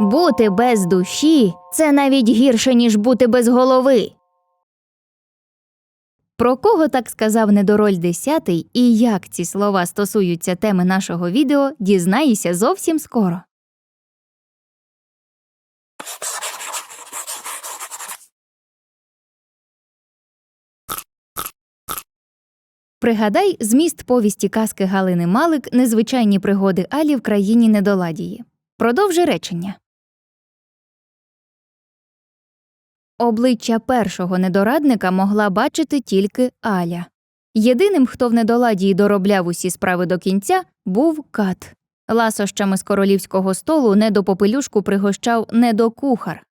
Бути без душі це навіть гірше, ніж бути без голови. Про кого так сказав недороль десятий і як ці слова стосуються теми нашого відео, дізнаєшся зовсім скоро. Пригадай зміст повісті казки Галини Малик Незвичайні пригоди Алі в країні недоладії. Продовжи речення. Обличчя першого недорадника могла бачити тільки Аля. Єдиним, хто в недоладії доробляв усі справи до кінця, був кат. Ласощами з королівського столу недопопелюшку пригощав недокухар.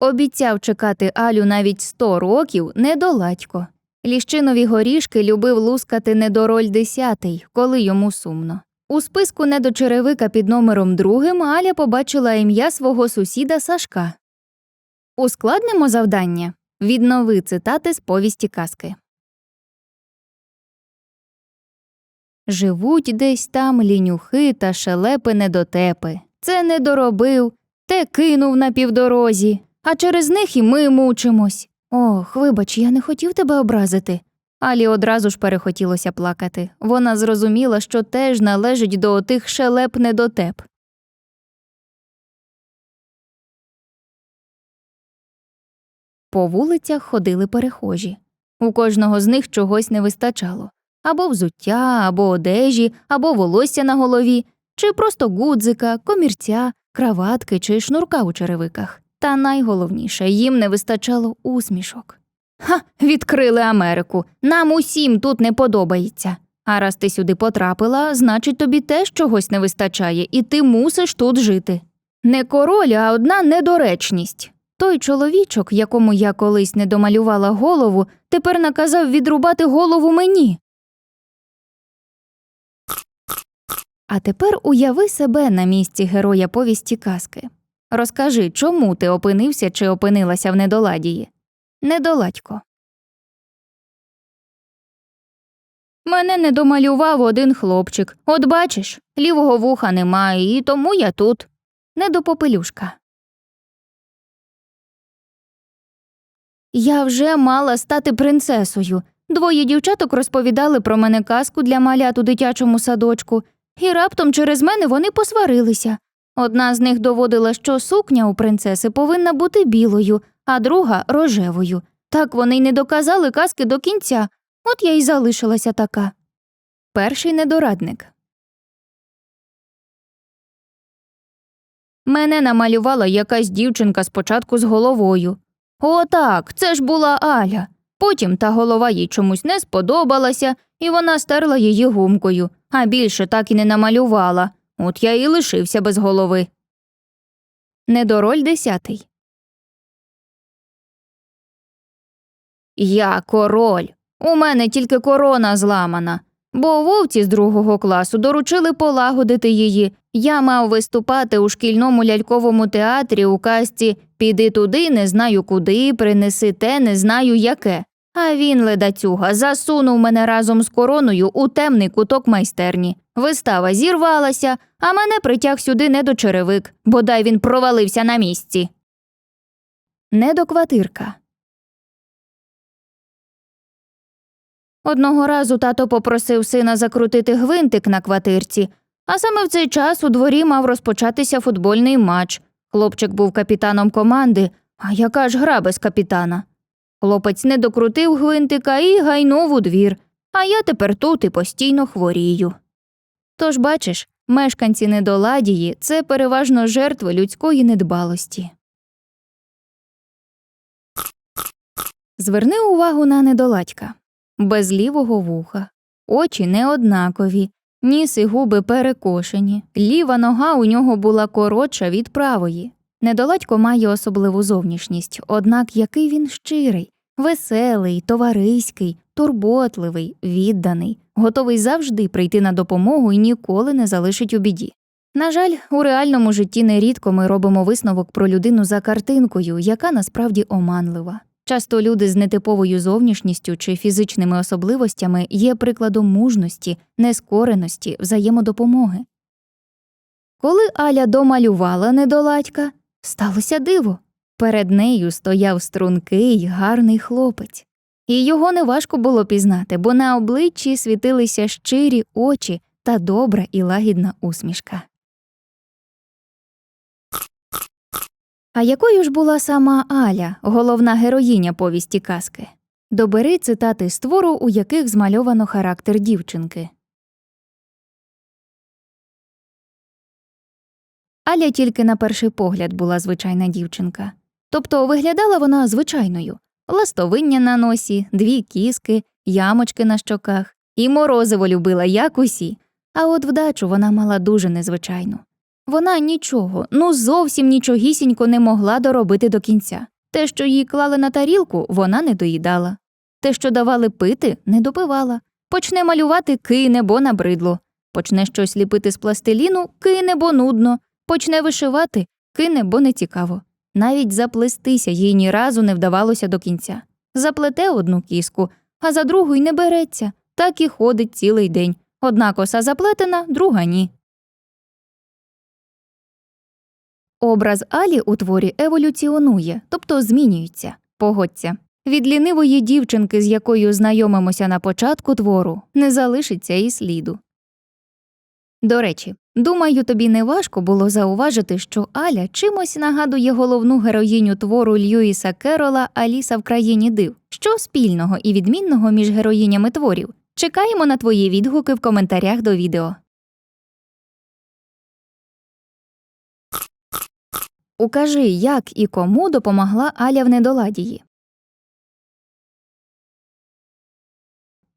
Обіцяв чекати Алю навіть сто років недоладько. Ліщинові горішки любив лускати недороль десятий, коли йому сумно. У списку недочеревика під номером другим Аля побачила ім'я свого сусіда Сашка. Ускладнимо завдання. Віднови цитати з повісті казки. Живуть десь там лінюхи та шелепи недотепи. Це не доробив, те кинув на півдорозі, а через них і ми мучимось. Ох, вибач, я не хотів тебе образити. Алі одразу ж перехотілося плакати. Вона зрозуміла, що теж належить до отих шелеп недотеп. По вулицях ходили перехожі. У кожного з них чогось не вистачало або взуття, або одежі, або волосся на голові, чи просто гудзика, комірця, краватки чи шнурка у черевиках. Та найголовніше їм не вистачало усмішок. Ха, відкрили Америку. Нам усім тут не подобається. А раз ти сюди потрапила, значить тобі теж чогось не вистачає, і ти мусиш тут жити. Не король, а одна недоречність. Той чоловічок, якому я колись не домалювала голову, тепер наказав відрубати голову мені. А тепер уяви себе на місці героя повісті казки. Розкажи, чому ти опинився чи опинилася в недоладії? Недоладько. Мене не домалював один хлопчик. От бачиш, лівого вуха немає, і тому я тут. Недопопелюшка. Я вже мала стати принцесою. Двоє дівчаток розповідали про мене казку для малят у дитячому садочку, і раптом через мене вони посварилися. Одна з них доводила, що сукня у принцеси повинна бути білою, а друга рожевою. Так вони й не доказали казки до кінця, от я й залишилася така. Перший недорадник. Мене намалювала якась дівчинка спочатку з головою. О, так, це ж була Аля. Потім та голова їй чомусь не сподобалася, і вона стерла її гумкою, а більше так і не намалювала. От я і лишився без голови. Недороль десятий. Я король. У мене тільки корона зламана. Бо вовці з другого класу доручили полагодити її. Я мав виступати у шкільному ляльковому театрі у казці Піди туди, не знаю куди, принеси те, не знаю яке. А він, ледацюга, засунув мене разом з короною у темний куток майстерні. Вистава зірвалася, а мене притяг сюди недочеревик, бодай він провалився на місці. Недоквартирка. Одного разу тато попросив сина закрутити гвинтик на квартирці, а саме в цей час у дворі мав розпочатися футбольний матч. Хлопчик був капітаном команди, а яка ж гра без капітана? Хлопець не докрутив гвинтика і гайнув у двір, а я тепер тут і постійно хворію. Тож, бачиш, мешканці недоладії це переважно жертви людської недбалості. Зверни увагу на недоладька без лівого вуха, очі неоднакові, ніс і губи перекошені, ліва нога у нього була коротша від правої. Недоладько має особливу зовнішність, однак який він щирий, веселий, товариський, турботливий, відданий, готовий завжди прийти на допомогу і ніколи не залишить у біді. На жаль, у реальному житті нерідко ми робимо висновок про людину за картинкою, яка насправді оманлива. Часто люди з нетиповою зовнішністю чи фізичними особливостями є прикладом мужності, нескореності, взаємодопомоги. Коли Аля домалювала недоладька, сталося диво. Перед нею стояв стрункий, гарний хлопець. І його неважко було пізнати, бо на обличчі світилися щирі очі та добра і лагідна усмішка. А якою ж була сама Аля, головна героїня повісті казки? Добери цитати з твору, у яких змальовано характер дівчинки. Аля тільки на перший погляд була звичайна дівчинка. Тобто виглядала вона звичайною ластовиння на носі, дві кіски, ямочки на щоках, і морозиво любила, як усі. А от вдачу вона мала дуже незвичайну. Вона нічого, ну зовсім нічогісінько не могла доробити до кінця. Те, що їй клали на тарілку, вона не доїдала. Те, що давали пити, не допивала. Почне малювати кине, бо набридло. Почне щось ліпити з пластиліну, кине, бо нудно. Почне вишивати, кине, бо не цікаво. Навіть заплестися їй ні разу не вдавалося до кінця. Заплете одну кіску, а за другу й не береться, так і ходить цілий день. Одна коса заплетена, друга ні. Образ Алі у творі еволюціонує, тобто змінюється, погодься. Від лінивої дівчинки, з якою знайомимося на початку твору, не залишиться і сліду. До речі, думаю, тобі не важко було зауважити, що Аля чимось нагадує головну героїню твору Льюіса Керола Аліса в країні див. Що спільного і відмінного між героїнями творів? Чекаємо на твої відгуки в коментарях до відео. Укажи, як і кому допомогла Аля в недоладії.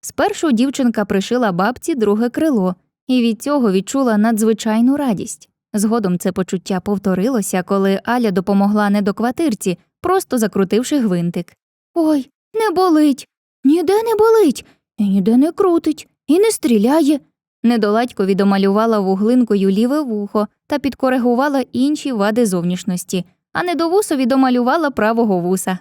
Спершу дівчинка пришила бабці друге крило і від цього відчула надзвичайну радість. Згодом це почуття повторилося, коли Аля допомогла недоквартирці, просто закрутивши гвинтик. Ой, не болить, ніде не болить, і ніде не крутить, і не стріляє. Недоладькові домалювала вуглинкою ліве вухо та підкоригувала інші вади зовнішності, а недовусові домалювала правого вуса.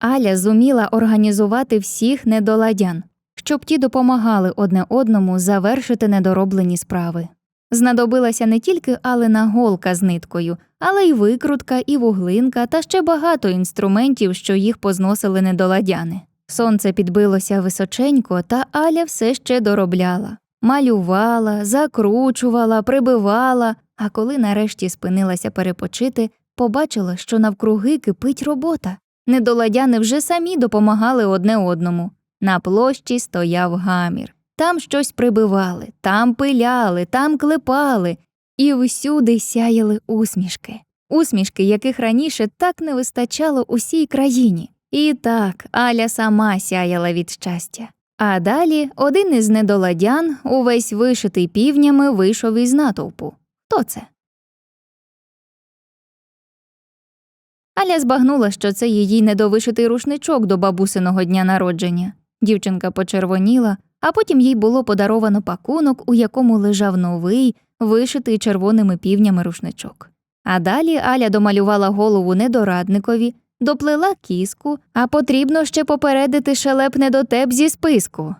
Аля зуміла організувати всіх недоладян, щоб ті допомагали одне одному завершити недороблені справи. Знадобилася не тільки Алина голка з ниткою, але й викрутка, і вуглинка та ще багато інструментів, що їх позносили недоладяни. Сонце підбилося височенько, та Аля все ще доробляла. Малювала, закручувала, прибивала, а коли нарешті спинилася перепочити, побачила, що навкруги кипить робота. Недоладяни вже самі допомагали одне одному. На площі стояв гамір. Там щось прибивали, там пиляли, там клепали, і всюди сяяли усмішки. Усмішки, яких раніше так не вистачало усій країні. І так Аля сама сяяла від щастя. А далі один із недоладян, увесь вишитий півнями, вийшов із натовпу. Хто це? Аля збагнула, що це її недовишитий рушничок до бабусиного дня народження. Дівчинка почервоніла, а потім їй було подаровано пакунок, у якому лежав новий, вишитий червоними півнями рушничок. А далі Аля домалювала голову недорадникові, доплела кіску, а потрібно ще попередити шелеп недотеп зі списку.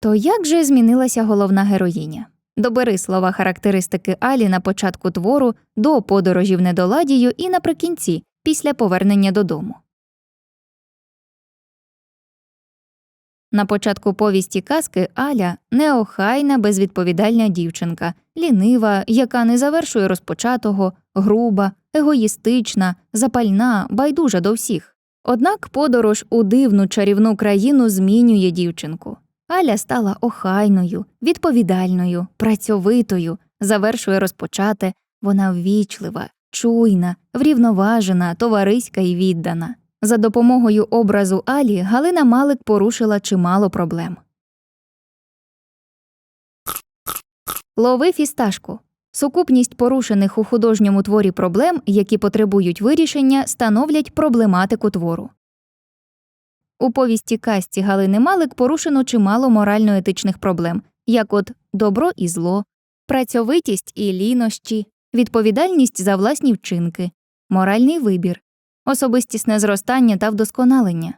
То як же змінилася головна героїня? Добери слова характеристики Алі на початку твору, до подорожі в недоладію і наприкінці, після повернення додому. На початку повісті казки Аля неохайна, безвідповідальна дівчинка, лінива, яка не завершує розпочатого, груба, егоїстична, запальна, байдужа до всіх. Однак подорож у дивну чарівну країну змінює дівчинку. Аля стала охайною, відповідальною, працьовитою, завершує розпочате, вона ввічлива, чуйна, врівноважена, товариська і віддана. За допомогою образу Алі Галина Малик порушила чимало проблем. Лови фісташку. Сукупність порушених у художньому творі проблем, які потребують вирішення, становлять проблематику твору. У повісті казці Галини Малик порушено чимало морально-етичних проблем, як от добро і зло, працьовитість і лінощі, відповідальність за власні вчинки, моральний вибір, особистісне зростання та вдосконалення,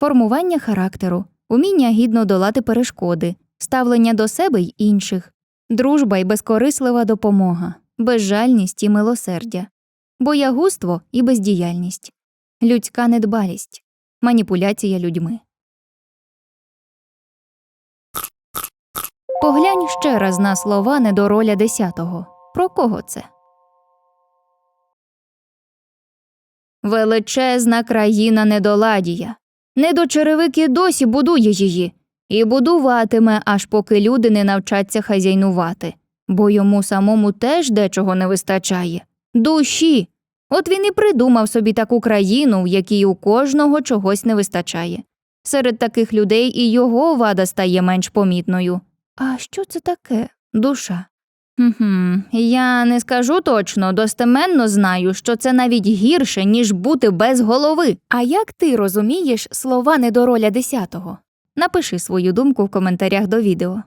формування характеру, уміння гідно долати перешкоди, ставлення до себе й інших, дружба і безкорислива допомога, безжальність і милосердя, боягузтво і бездіяльність, людська недбалість, маніпуляція людьми. Поглянь ще раз на слова недороля десятого. Про кого це? Величезна країна недоладія. Недочеревики досі будує її і будуватиме, аж поки люди не навчаться хазяйнувати, бо йому самому теж дечого не вистачає душі. От він і придумав собі таку країну, в якій у кожного чогось не вистачає. Серед таких людей і його вада стає менш помітною. А що це таке? Душа. Хм, я не скажу точно, достеменно знаю, що це навіть гірше, ніж бути без голови. А як ти розумієш слова недороля десятого? Напиши свою думку в коментарях до відео.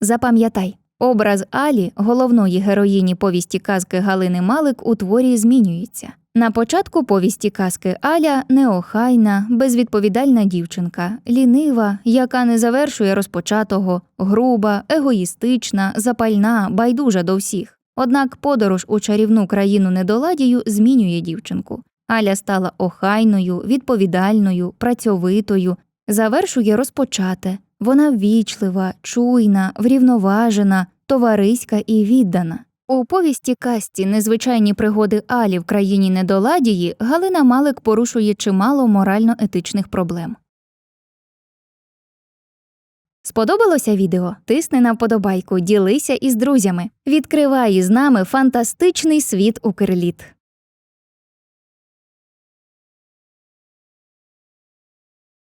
Запам'ятай, образ Алі, головної героїні повісті казки Галини Малик, у творі змінюється. На початку повісті казки Аля неохайна, безвідповідальна дівчинка, лінива, яка не завершує розпочатого, груба, егоїстична, запальна, байдужа до всіх. Однак подорож у чарівну країну недоладію змінює дівчинку. Аля стала охайною, відповідальною, працьовитою, завершує розпочате. Вона ввічлива, чуйна, врівноважена, товариська і віддана. У повісті касті Незвичайні пригоди Алі в країні недоладії Галина Малик порушує чимало морально-етичних проблем. Сподобалося відео? Тисни на вподобайку, ділися із друзями. Відкривай із нами фантастичний світ Укрліт.